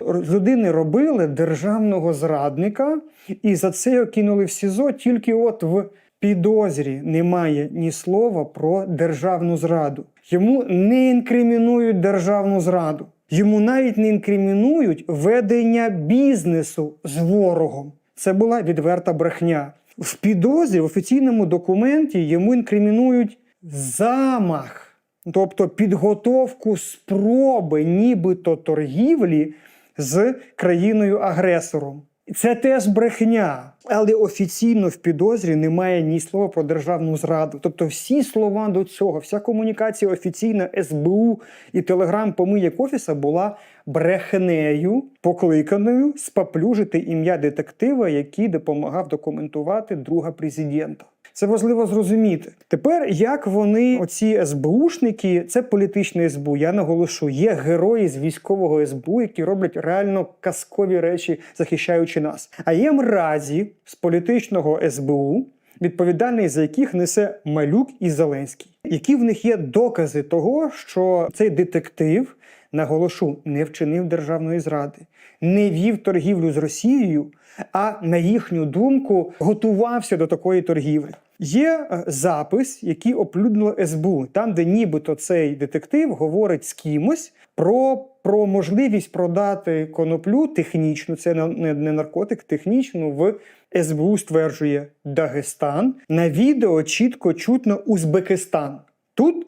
З людини робили державного зрадника, і за це його кинули в СІЗО. Тільки от в підозрі немає ні слова про державну зраду. Йому не інкримінують державну зраду. Йому навіть не інкримінують ведення бізнесу з ворогом. Це була відверта брехня. В підозрі в офіційному документі йому інкримінують замах, тобто підготовку спроби, нібито торгівлі з країною-агресором. Це теж брехня, але офіційно в підозрі немає ні слова про державну зраду. Тобто, всі слова до цього, вся комунікація офіційна СБУ і телеграм помийок офіса була брехнею, покликаною споплюжити ім'я детектива, який допомагав документувати друга президента. Це важливо зрозуміти. Тепер як вони, оці СБУшники, це політичне СБУ. Я наголошу, є герої з військового СБУ, які роблять реально казкові речі, захищаючи нас. А є мразі з політичного СБУ, відповідальний за яких несе Малюк і Зеленський. Які в них є докази того, що цей детектив, наголошу, не вчинив державної зради, не вів торгівлю з Росією, а на їхню думку готувався до такої торгівлі. Є е, запис, який оприлюднило СБУ, там, де нібито цей детектив говорить з кимось про, про можливість продати коноплю технічну, це не, не наркотик, технічну в СБУ стверджує Дагестан. На відео чітко чутно Узбекистан. Тут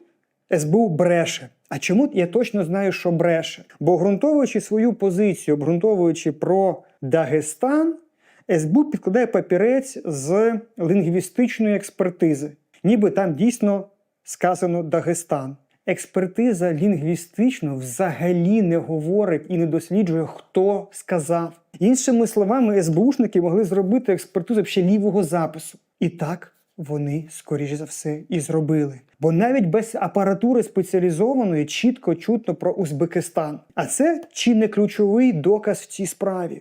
СБУ бреше. А чому я точно знаю, що бреше? Бо ґрунтовуючи свою позицію, обґрунтовуючи про Дагестан, СБУ підкладає папірець з лінгвістичної експертизи, ніби там дійсно сказано Дагестан. Експертиза лінгвістично взагалі не говорить і не досліджує, хто сказав. Іншими словами, СБУшники могли зробити експертизу ще лівого запису. І так вони, скоріш за все, і зробили. Бо навіть без апаратури спеціалізованої чітко чутно про Узбекистан. А це чи не ключовий доказ в цій справі.